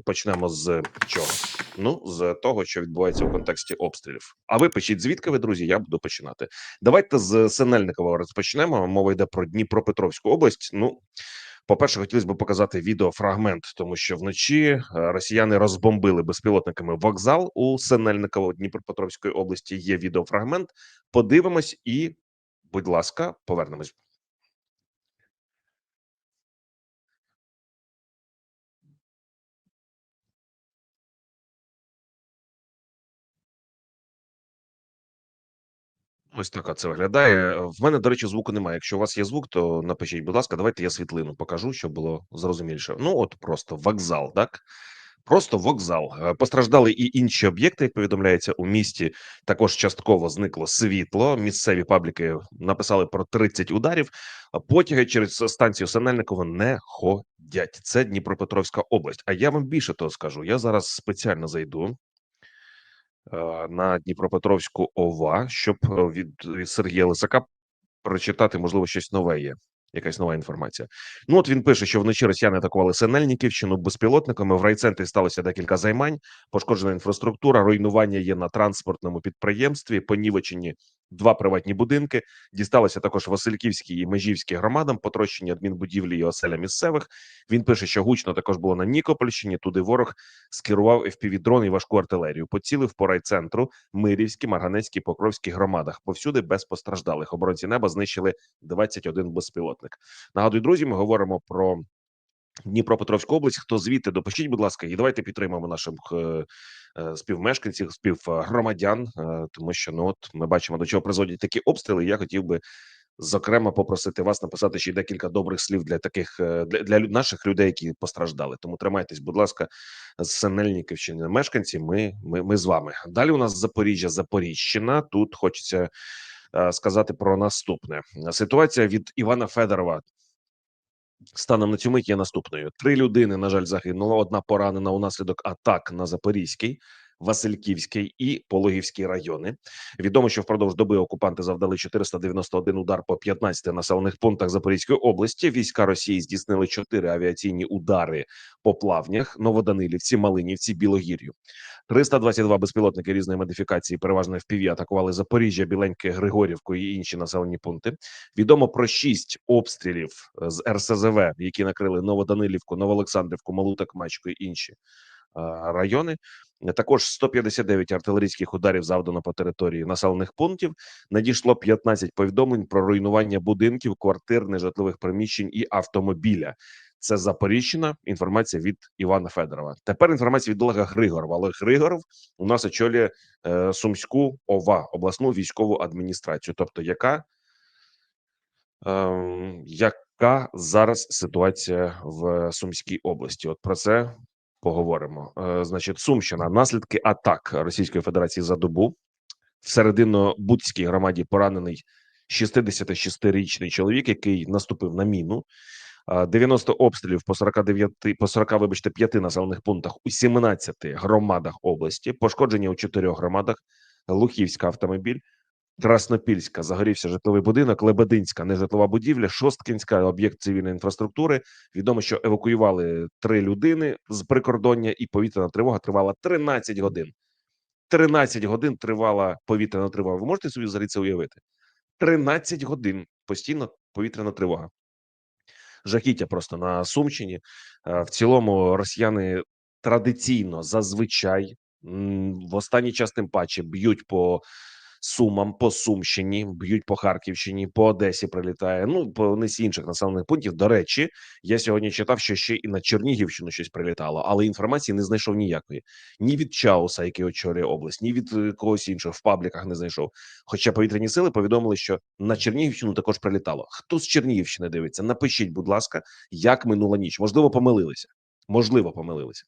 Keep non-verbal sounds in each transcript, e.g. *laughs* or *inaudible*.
почнемо з чого? Ну, з того, що відбувається у контексті обстрілів. А ви пишіть, звідки ви, друзі? Я буду починати. Давайте з Синельникова розпочнемо. Мова йде про Дніпропетровську область. Ну, по-перше, хотілося б показати відеофрагмент, тому що вночі е, росіяни розбомбили безпілотниками вокзал у Синельниково Дніпропетровської області. Є відеофрагмент. Подивимось і, будь ласка, повернемось. Ось так це виглядає. В мене, до речі, звуку немає. Якщо у вас є звук, то напишіть, будь ласка, давайте я світлину покажу, щоб було зрозуміліше. Ну, от просто вокзал, так? Просто вокзал. Е, Постраждали і інші об'єкти, як повідомляється у місті. Також частково зникло світло. Місцеві пабліки написали про 30 ударів. Потяги через станцію Синельниково не ходять. Це Дніпропетровська область. А я вам більше того скажу. Я зараз спеціально зайду на Дніпропетровську ОВА, щоб е, від, від Сергія Лисака прочитати, можливо, щось нове є. Якась нова інформація. Ну от він пише, що вночі росіяни атакували Синельниківщину безпілотниками. В райцентрі сталося декілька займань, пошкоджена інфраструктура, руйнування є на транспортному підприємстві, понівечені два приватні будинки. Дісталося також Васильківській і Межівській громадам, потрощені адмінбудівлі і оселя місцевих. Він пише, що гучно також було на Нікопольщині. Туди ворог скерував FPV-дрон і важку артилерію. Поцілив по райцентру, Мирівській, Марганецькій, Покровській громадах. Повсюди без постраждалих. Оборонці неба знищили 21 безпілотник. Нагадую, друзі, ми говоримо про Дніпропетровську область. Хто звідти допишіть, будь ласка, і давайте підтримаємо наших е, е, співмешканців, співгромадян, е, тому що ну от ми бачимо до чого призводять такі обстріли. Я хотів би. Зокрема, попросити вас написати ще декілька добрих слів для таких для, для наших людей, які постраждали. Тому тримайтесь, будь ласка, з Синельниківщини мешканці. Ми, ми, ми з вами. Далі у нас Запоріжжя, Запоріжщина. Тут хочеться сказати про наступне. Ситуація від Івана Федорова станом на цю мить є наступною: три людини, на жаль, загинуло. Одна поранена унаслідок атак на Запорізький. Васильківський і Пологівський райони. Відомо, що впродовж доби окупанти завдали 491 удар по 15 населених пунктах Запорізької області. Війська Росії здійснили 4 авіаційні удари по плавнях, Новоданилівці, Малинівці, Білогір'ю. 322 безпілотники різної модифікації, переважно FPV, атакували Запоріжжя, Біленьке, Григорівку і інші населені пункти. Відомо про шість обстрілів е, з РСЗВ, які накрили Новоданилівку, Новоолександрівку, Малу Такмачку і інші е, райони. Також 159 артилерійських ударів завдано по території населених пунктів. Надійшло 15 повідомлень про руйнування будинків, квартир, нежитлових приміщень і автомобіля. Це Запоріжжя. Інформація від Івана Федорова. Тепер інформація від Олега Григорова. Олег Григоров у нас очолює е, Сумську ОВА, обласну військову адміністрацію. Тобто, яка ем, яка зараз ситуація в Сумській області? От про це поговоримо. Е, значить, Сумщина, наслідки атак Російської Федерації за добу в середино-будській громаді поранений 66-річний чоловік, який наступив на міну. Е, 90 обстрілів по 49, по 40, вибачте, 5 населених пунктах у 17 громадах області. Пошкодження у 4 громадах. Лухівська автомобіль, Краснопільська загорівся житловий будинок, Лебединська нежитлова будівля, Шосткінська об'єкт цивільної інфраструктури. Відомо, що евакуювали три людини з прикордоння, і повітряна тривога тривала 13 годин. 13 годин тривала повітряна тривога. Ви можете собі взагалі це уявити? 13 годин постійно повітряна тривога. Жахіття просто на Сумщині. Е, В цілому росіяни традиційно зазвичай в останній час тим паче б'ють по Сумам, по Сумщині, б'ють по Харківщині, по Одесі прилітає. Ну по низці інших населених пунктів. До речі, я сьогодні читав, що ще і на Чернігівщину щось прилітало, але інформації не знайшов ніякої. Ні від Чауса, який очолює область, ні від е, когось іншого в пабліках не знайшов. Хоча повітряні сили повідомили, що на Чернігівщину також прилітало. Хто з Чернігівщини дивиться? Напишіть, будь ласка, як минула ніч. Можливо, помилилися. Можливо, помилилися.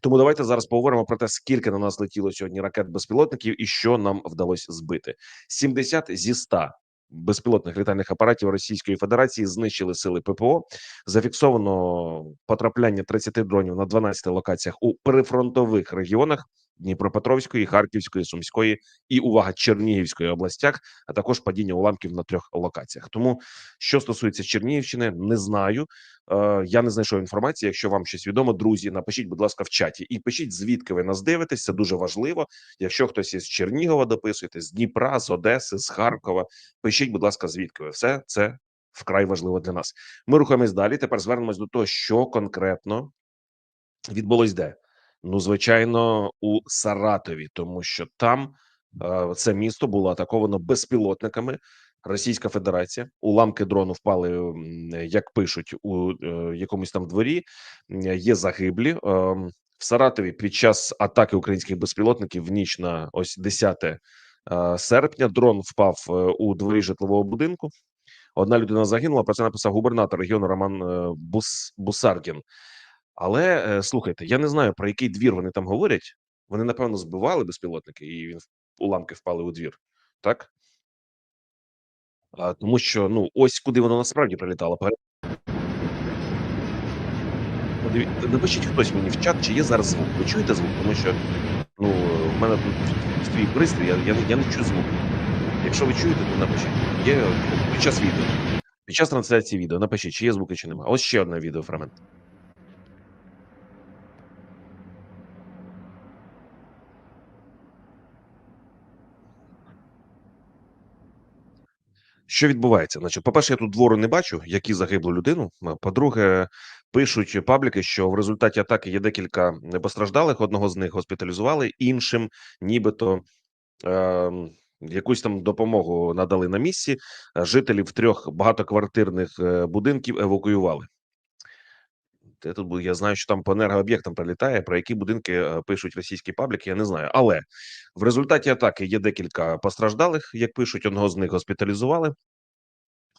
Тому давайте зараз поговоримо про те, скільки на нас летіло сьогодні ракет безпілотників і що нам вдалося збити. 70 зі 100 безпілотних літальних апаратів Російської Федерації знищили сили ППО. Зафіксовано потрапляння 30 дронів на 12 локаціях у прифронтових регіонах. Дніпропетровської, Харківської, Сумської і увага Чернігівської областях, а також падіння уламків на трьох локаціях. Тому що стосується Чернігівщини, не знаю. Е, Я не знайшов інформації. Якщо вам щось відомо, друзі, напишіть, будь ласка, в чаті і пишіть, звідки ви нас дивитесь. Це дуже важливо. Якщо хтось із Чернігова дописуєте, з Дніпра, з Одеси, з Харкова, пишіть, будь ласка, звідки ви все це вкрай важливо для нас. Ми рухаємось далі. Тепер звернемось до того, що конкретно відбулось де. Ну, звичайно, у Саратові, тому що там е, це місто було атаковано безпілотниками. Російська Федерація уламки дрону впали, як пишуть у е, якомусь там дворі. Є загиблі Ем, в Саратові під час атаки українських безпілотників в ніч на ось 10 е, серпня. Дрон впав е, у дворі житлового будинку. Одна людина загинула. Про це написав губернатор регіону Роман е, Бус Бусардін. Але е, слухайте, я не знаю про який двір вони там говорять. Вони напевно збивали безпілотники, і він уламки впали у двір, так а, тому що ну ось куди воно насправді прилітало. Пере- Подиві... Напишіть хтось мені в чат, чи є зараз звук. Ви чуєте звук? Тому що ну в мене тут свій пристрій, я, я, я не чую звук. Якщо ви чуєте, то напишіть. Є під час відео. Під час трансляції відео напишіть, чи є звуки, чи немає. Ось ще одне відеофрагмент. Що відбувається? Значить, по-перше, я тут двору не бачу, які загиблу людину. По-друге, пишуть пабліки, що в результаті атаки є декілька постраждалих. Одного з них госпіталізували, іншим, нібито е, якусь там допомогу надали на місці. Е, Жителів трьох багатоквартирних е, будинків евакуювали. Де тут був? Я знаю, що там по енергооб'єктам прилітає. Про які будинки е, пишуть російські пабліки, я не знаю. Але в результаті атаки є декілька постраждалих. Як пишуть, одного з них госпіталізували.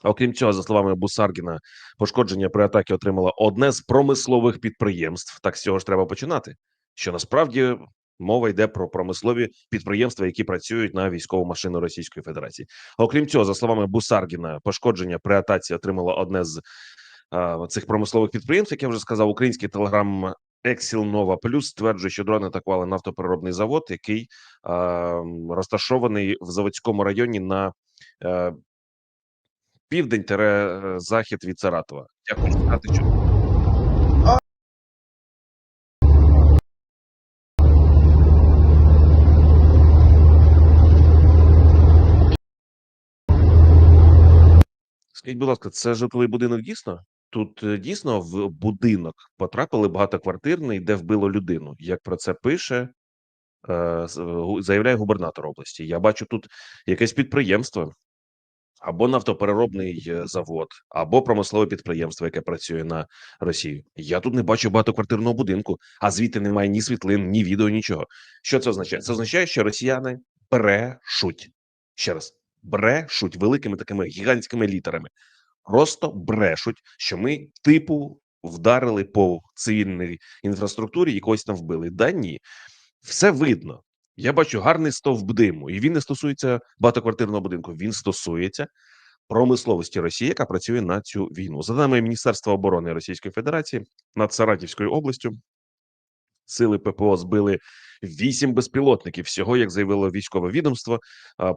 Окрім цього, за словами Бусаргіна, пошкодження при атакі отримало одне з промислових підприємств. Так з цього ж треба починати. Що насправді мова йде про промислові підприємства, які працюють на військову машину Російської Федерації. Окрім цього, за словами Бусаргіна, пошкодження при атаці отримало одне з цих промислових підприємств. Як я вже сказав, український телеграм. Ексіл Нова Плюс стверджує, що дрони атакували нафтопереробний завод, який а, розташований в заводському районі на е, південь захід від Саратова. Я хочу сказати, що скажіть, будь ласка, це житловий будинок дійсно? Тут е, дійсно в будинок потрапили багатоквартирний, де вбило людину. Як про це пише, е, заявляє губернатор області. Я бачу тут якесь підприємство, або нафтопереробний е, завод, або промислове підприємство, яке працює на Росію. Я тут не бачу багатоквартирного будинку, а звідти немає ні світлин, ні відео, нічого. Що це означає? Це означає, що росіяни брешуть. Ще раз брешуть великими такими гігантськими літерами. Просто брешуть, що ми типу вдарили по цивільній інфраструктурі, якогось там вбили. Да ні, все видно. Я бачу гарний стовп диму, і він не стосується багатоквартирного будинку. Він стосується промисловості Росії, яка працює на цю війну. За даними Міністерства оборони Російської Федерації над Саратівською областю. Сили ППО збили вісім безпілотників. Всього, як заявило військове відомство,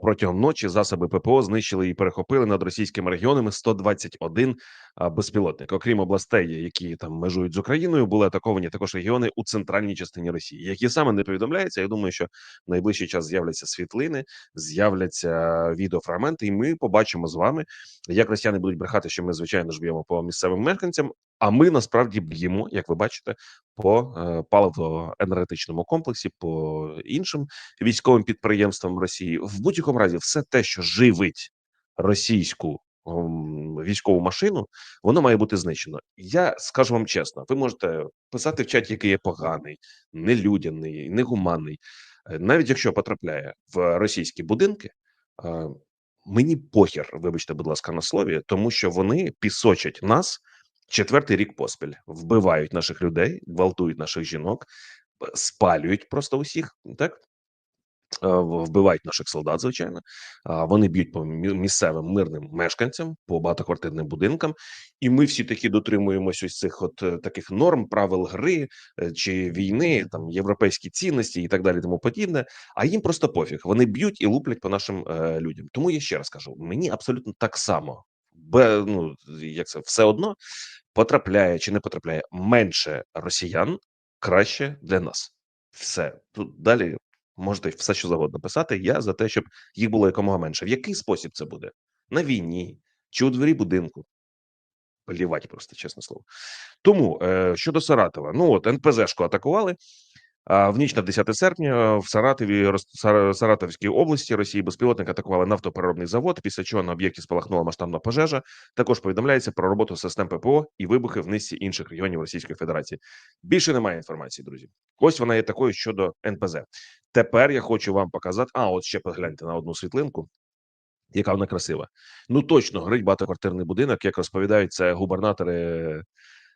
протягом ночі засоби ППО знищили і перехопили над російськими регіонами 121 а, безпілотник. Окрім областей, які там межують з Україною, були атаковані також регіони у центральній частині Росії, які саме не повідомляються. Я думаю, що в найближчий час з'являться світлини, з'являться відеофрагменти, і ми побачимо з вами, як росіяни будуть брехати, що ми звичайно ж б'ємо по місцевим мешканцям. А ми насправді б'ємо, як ви бачите, по е, паливо-енергетичному комплексі, по іншим військовим підприємствам Росії. В будь-якому разі, все те, що живить російську ем, військову машину, воно має бути знищено. Я скажу вам чесно: ви можете писати в чаті, який є поганий, нелюдяний, негуманний. Е, Навіть якщо потрапляє в російські будинки, е, мені похер, вибачте, будь ласка, на слові, тому що вони пісочать нас четвертий рік поспіль, вбивають наших людей, гвалтують наших жінок, е, спалюють просто усіх, так Е, вбивають наших солдат, звичайно. Вони б'ють по місцевим мирним мешканцям, по багатоквартирним будинкам, і ми всі такі дотримуємось ось цих от е, таких норм, правил гри е, чи війни, там європейські цінності і так далі, тому подібне. А їм просто пофіг. Вони б'ють і луплять по нашим е, людям. Тому я ще раз кажу: мені абсолютно так само, ну як це все одно потрапляє чи не потрапляє менше росіян, краще для нас. Все тут далі можете все, що завгодно писати. Я за те, щоб їх було якомога менше. В який спосіб це буде? На війні чи у дворі будинку? Плівать просто, чесне слово. Тому е, щодо Саратова, ну от НПЗшку атакували. В ніч на 10 серпня в Саратові Саратовській області Росії безпілотник атакували нафтопереробний завод. Після чого на об'єкті спалахнула масштабна пожежа. Також повідомляється про роботу систем ППО і вибухи в низці інших регіонів Російської Федерації. Більше немає інформації, друзі. Ось вона є такою щодо НПЗ. Тепер я хочу вам показати. А, от ще погляньте на одну світлинку. Яка вона красива. Ну точно горить багатоквартирний будинок, як розповідають це губернатори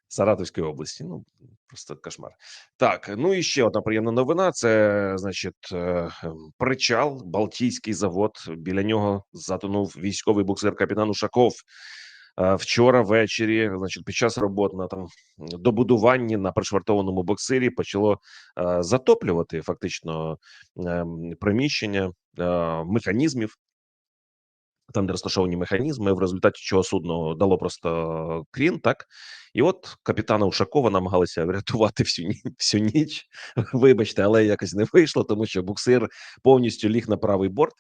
Саратовської області. Ну просто кошмар. Так, ну і ще одна приємна новина: це значить е, причал, Балтійський завод. Біля нього затонув військовий буксир капітан Ушаков. Е, Вчора ввечері, значить, під час робот на там добудуванні на пришвартованому боксирі почало е, затоплювати фактично е, приміщення е, механізмів там, де розташовані механізми, в результаті чого судно дало просто крін, так і от капітана Ушакова намагалися *laughs* врятувати всю всю ніч. Вибачте, але якось не вийшло, тому що буксир повністю ліг на правий борт.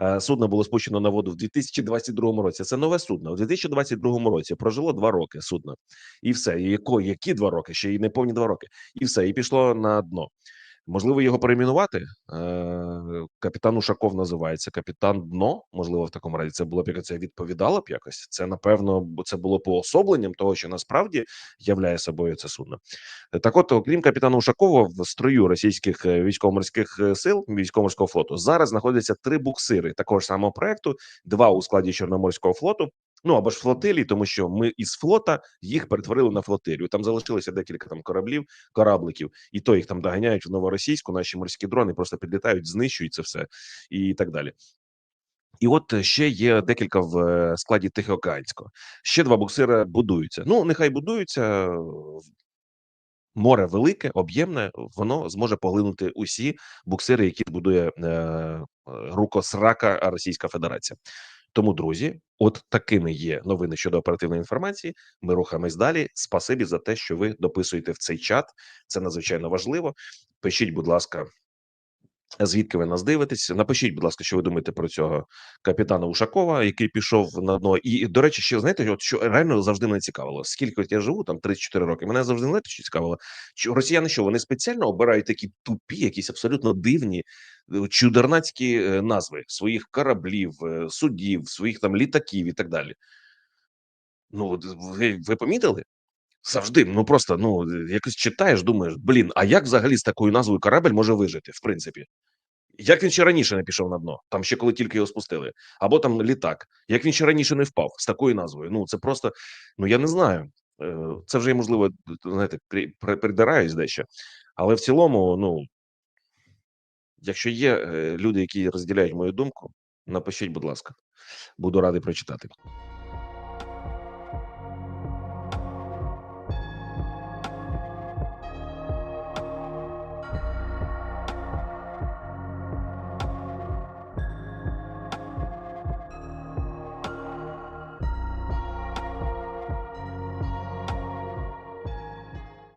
Е, Судно було спущено на воду в 2022 році. Це нове судно. У 2022 році прожило два роки судно, і все. І яко, які два роки? Ще й не повні два роки, і все, і пішло на дно. Можливо, його перейменувати. Е, Капітан Ушаков називається капітан дно. Можливо, в такому разі це було б це відповідало б якось. Це напевно, це було поособленням того, що насправді являє собою це судно. Е, Так, от, окрім капітана Ушакова, в строю російських е, військово-морських сил військово-морського флоту зараз знаходяться три буксири такого ж самого проекту: два у складі Чорноморського флоту. Ну або ж флотилії, тому що ми із флота їх перетворили на флотилію. Там залишилося декілька там кораблів, корабликів, і то їх там доганяють в новоросійську. Наші морські дрони просто підлітають, знищують це все і так далі. І от ще є декілька в е, складі Тихоокеанського. Ще два буксири будуються. Ну нехай будуються. Море велике, об'ємне, воно зможе поглинути усі буксири, які будує е, е, рукосрака Російська Федерація. Тому, друзі, от такими є новини щодо оперативної інформації. Ми рухаємось далі. Спасибі за те, що ви дописуєте в цей чат. Це надзвичайно важливо. Пишіть, будь ласка, звідки ви нас дивитесь. Напишіть, будь ласка, що ви думаєте про цього капітана Ушакова, який пішов на дно. І до речі, ще знаєте, от що реально завжди мене цікавило. Скільки от я живу, там 34 роки. Мене завжди знаєте, що цікавило. Що росіяни що вони спеціально обирають такі тупі, якісь абсолютно дивні е, чудернацькі е, назви своїх кораблів, е, судів, своїх там літаків і так далі. Ну, ви, ви помітили? Завжди, ну просто ну якось читаєш, думаєш, блін, а як взагалі з такою назвою корабель може вижити, в принципі? Як він ще раніше не пішов на дно, там ще коли тільки його спустили, або там літак, як він ще раніше не впав з такою назвою. Ну це просто, ну я не знаю. Е, Це вже можливо, знаєте, при- при- придираюсь дещо, але в цілому, ну якщо є е, люди, які розділяють мою думку, напишіть, будь ласка, буду радий прочитати.